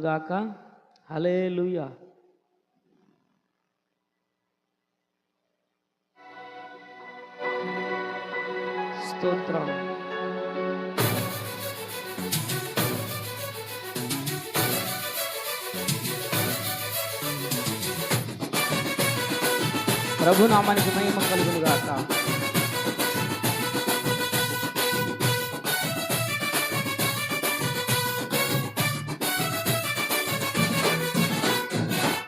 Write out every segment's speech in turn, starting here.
గాక. హలే స్తోత్రం. ప్రభునామానికి మహిమ కలుగును గాక.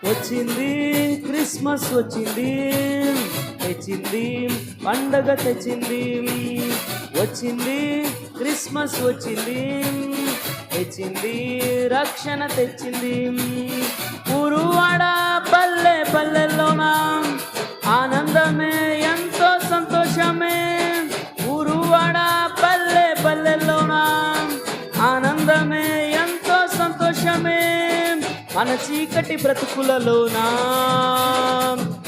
వచ్చింది క్రిస్మస్ వచ్చింది తెచ్చింది పండగ తెచ్చింది వచ్చింది క్రిస్మస్ వచ్చింది తెచ్చింది రక్షణ తెచ్చింది. ఊరువాడ పల్లె పల్లెల్లోన ఆనందమే ఎంతో సంతోషమే. ఊరువాడ పల్లె పల్లెల్లోన ఆనందమే ఎంతో సంతోషమే. మన చీకటి బ్రతుకులలోనా?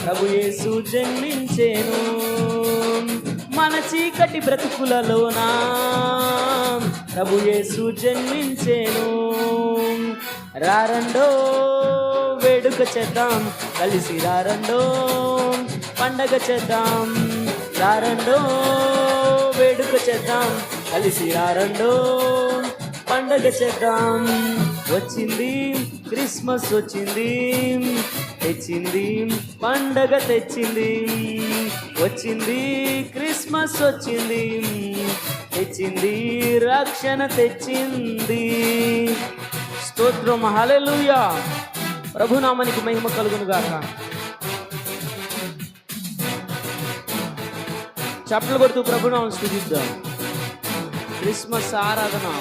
ప్రభు యేసు జన్మించేను. మన చీకటి బ్రతుకులలోనా? ప్రభు యేసు జన్మించేను. రారండో వేడుక చేద్దాం కలిసి రారండో పండగ చేద్దాం. రారండో వేడుక చేద్దాం కలిసి రారండో పండగ చేద్దాం. వచ్చింది క్రిస్మస్ వచ్చింది. తెచ్చింది. పండగ తెచ్చింది. వచ్చింది. క్రిస్మస్ వచ్చింది. తెచ్చింది. రక్షణ తెచ్చింది. స్తోత్రం. హలెలుయా ప్రభునామానికి మహిమ కలుగును గాక చప్పలు కొడుతూ ప్రభునామం స్థుతిద్దాం. క్రిస్మస్ ఆరాధన.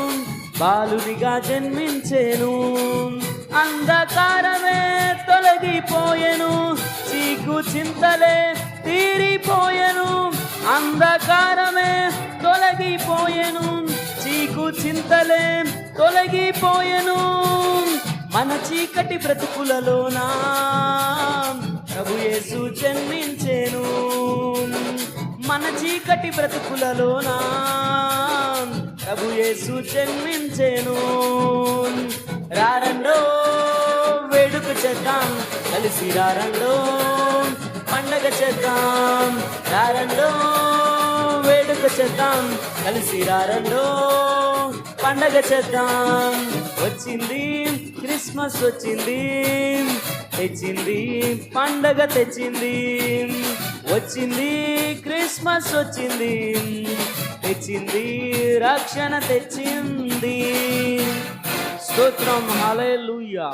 బాలుడిగా జన్మించేను. అంధకారమే తొలగిపోయెను. చీకు చింతలే తీరిపోయెను. అంధకారమే తొలగిపోయెను. చీకు చింతలే తొలగిపోయెను. మన చీకటి బ్రతుకులలోనా ప్రభు యేసు జన్మించేను. మన చీకటి బ్రతుకులలోనా ప్రభు యేసు జన్మించేను. రారండో వేడుక చేద్దాం కలిసి రారండో పండగ చేద్దాం. రారండో వేడుక చేద్దాం కలిసి రారండో పండగ చేద్దాం. వచ్చింది క్రిస్మస్ వచ్చింది తెచ్చింది పండగ తెచ్చింది. వచ్చింది క్రిస్మస్ వచ్చింది. తెచ్చింది రక్షణ తెచ్చింది. స్తోత్రం హల్లెలూయా.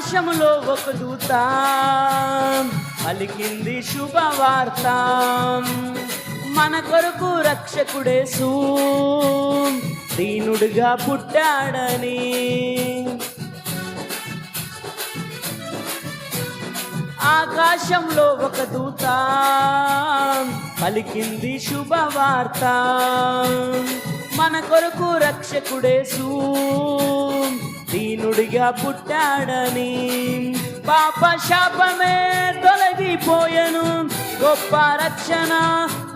ఆకాశములో ఒక దూత పలికింది శుభవార్త. మన కొరకు రక్షకుడేసు దీనుడుగా పుట్టాడని. ఆకాశంలో ఒక దూత పలికింది శుభవార్త. మన కొరకు రక్షకుడేసు దీనుడిగా పుట్టాడని. పాప శాపమే తొలగిపోయను. గొప్ప రక్షణ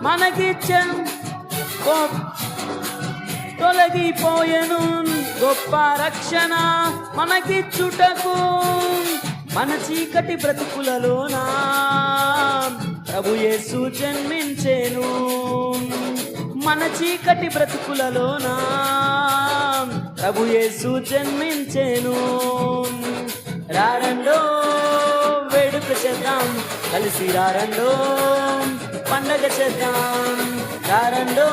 మనకిచ్చను. తొలగిపోయను. గొప్ప రక్షణ మనకిచ్చుటకు. మన చీకటి బ్రతుకులలోనా? ప్రభు యేసు జన్మించేను. మన చీకటి బ్రతుకులలోనా? ప్రభు యేసు జన్మించేను. రారండో వేడుక చేద్దాం కలిసి రారండో పండగ చేద్దాం. రారండో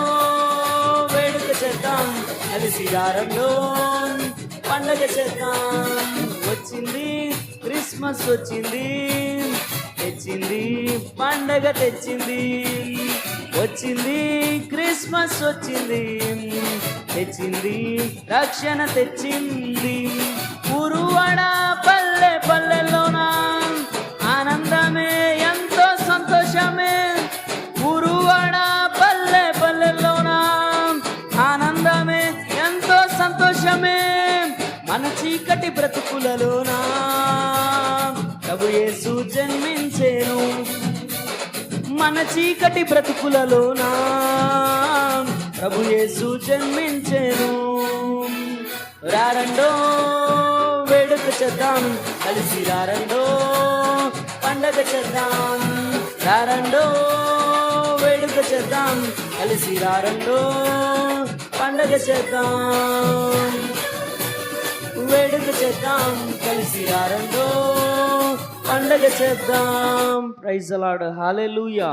వేడుక చేద్దాం కలిసి రారండో పండగ చేద్దాం. వచ్చింది క్రిస్మస్ వచ్చింది తెచ్చింది పండగ తెచ్చింది. వచ్చింది క్రిస్మస్ వచ్చింది. తెచ్చింది రక్షణ తెచ్చింది. పురువడ పల్లె పల్లెలోన ఆనందమే ఎంతో సంతోషమే. పురువడ పల్లె పల్లెలోన ఆనందమే ఎంతో సంతోషమే. మన చీకటి బ్రతుకులలోనా ప్రభు యేసు జన్మించేను మన చీకటి బ్రతుకులలోనా? ప్రభు యేసు జన్మించేను. రారండో వేడుక చేద్దాం కలిసి రారండో పండగ చేద్దాం. రారండో వేడుక చేద్దాం కలిసి రారండో పండగ చేద్దాం. వేడుక చేద్దాం కలిసి రారండో పండగ చేద్దాం. ప్రైజ్ అలాడ్ హాలెలూయా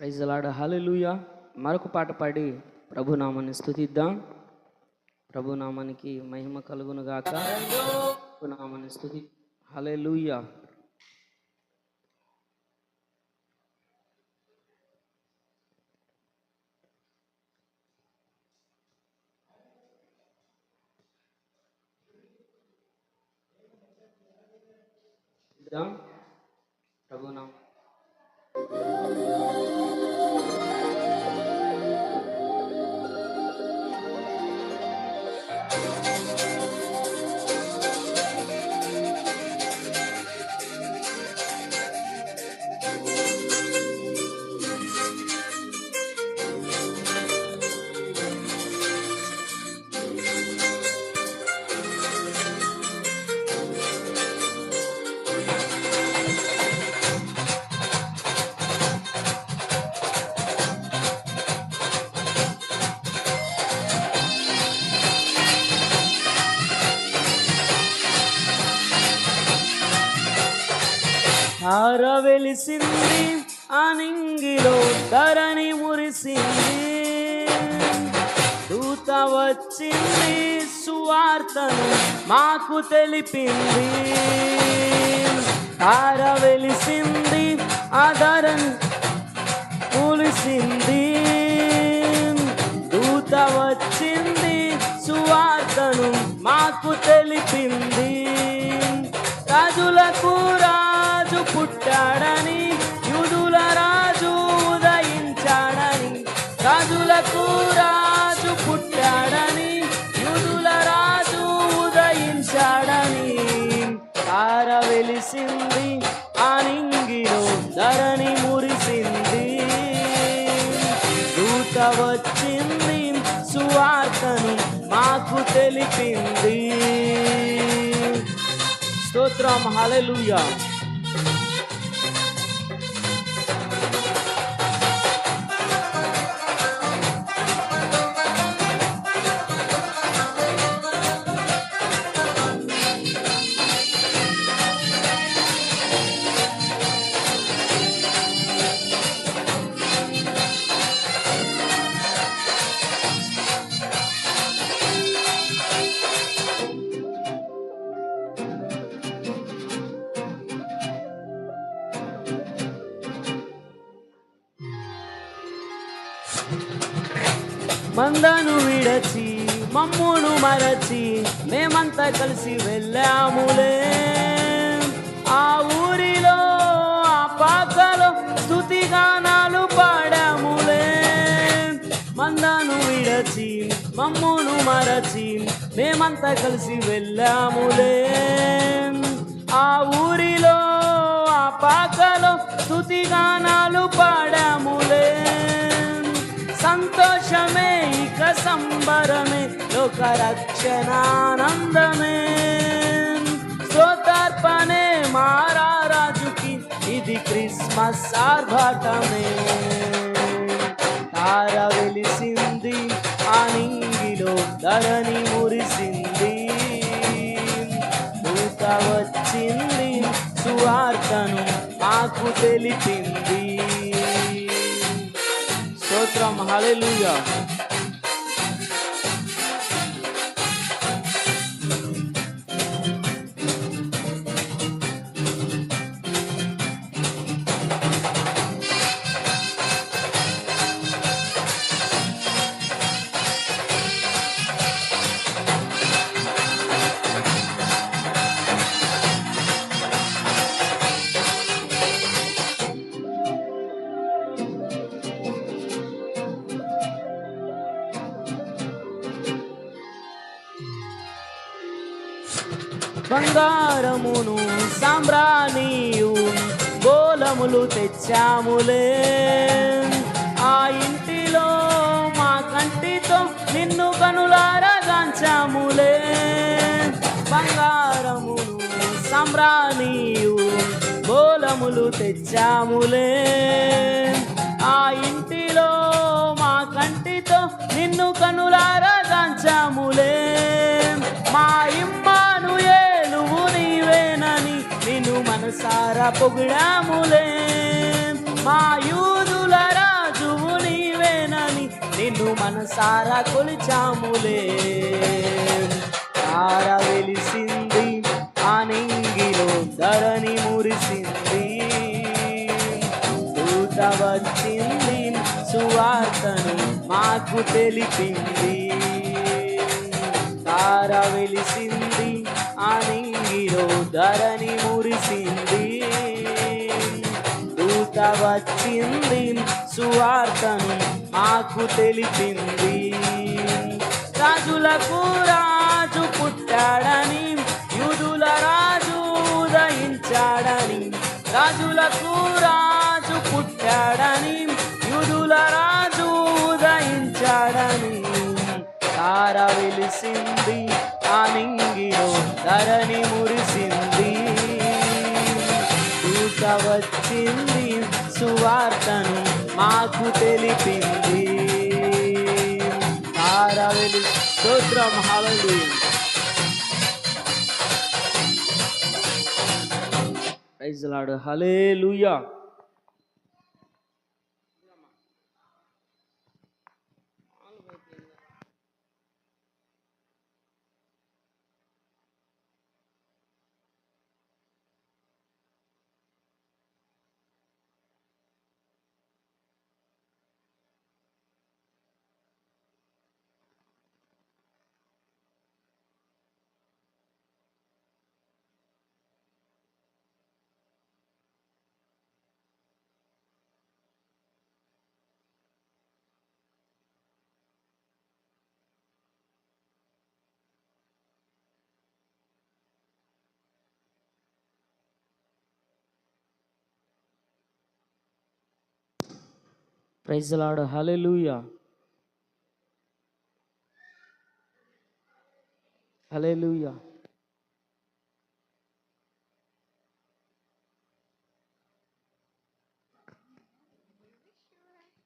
ప్రైజ్ అలాడ్ హాలెలూయా మరొక పాట పాడి ప్రభునామాన్ని స్థుతిద్దాం ప్రభునామానికి మహిమ కలుగును గాక ప్రభునామాన్ని స్థుతి హల్లెలూయా. ఇద్దాం వెలిసింది అనింగిలో ధరణి మురిసింది. దూత వచ్చింది సువార్తను మాకు తెలిపింది. తార వెలిసింది ఆ ధరణి దూత వచ్చింది సువార్తను మాకు తెలిపింది. రాజులకు వెలిసింది ఆనింగిలో ధరణి మురిసింది. దూత వచ్చింది సువార్తను మాకు తెలిపింది. స్తోత్రం హల్లెలూయా. మందను విడచి మమ్మును మరచి మేమంతా కలిసి వెళ్ళాములే. ఆ ఊరిలో ఆ పాకలో స్థుతి గానాలు పాడాములే. మందను విడచి మమ్మును మరచి మేమంతా కలిసి వెళ్ళాములే. ఆ ఊరిలో ఆ పాకలో స్థుతి గానాలు పాడాములే. సంతోషమే ఇక సంబరమే లోక రక్షణానందమే స్తోతార్పణే మారారాజుకి ఇది క్రిస్మస్ ఆర్భాటమే. తార వెలిసింది ఆ నింగిలో ధరణి మురిసింది. దూత వచ్చింది సువార్తను మాకు తెలిపింది. స్తోత్రం హల్లెలూయా బంగారమును సాంబ్రాణియు గోలములు తెచ్చాములే. ఆ ఇంటిలో మా కంటితో నిన్ను కనులారగాంచాములే బంగారమును సాంబ్రాణియు గోలములు తెచ్చాములే. ఆ ఇంటిలో మా కంటితో నిన్ను కనులారగాంచాములే మా ఇమ్మాను నిన్ను మనసారా పొగిడాములే. మా యూదుల రాజువు నీవేనని నిన్ను మనసారా కొలిచాములే. తార వెలిసింది ఆ నింగిలో ధరణి మురిసింది. దూత వచ్చింది సువార్తను మాకు తెలిపింది. తార వెలిసింది ఆ నీలో ధరణి మురిసింది. దూత వచ్చింది సువార్తను మాకు తెలిపింది. రాజులకు రాజు పుట్టాడని యూదుల రాజు ఉదయించాడని రాజులకు రాజు పుట్టాడని యూదుల రాజు ఉదయించాడని. తార వెలిసింది ఆ నింగిలో ధరణి వచ్చింది సువార్తను మాకు తెలిపింది. తార వెలి స్తోత్రం hallelujah praise Lord hallelujah praise Lord హల్లెలూయా హల్లెలూయా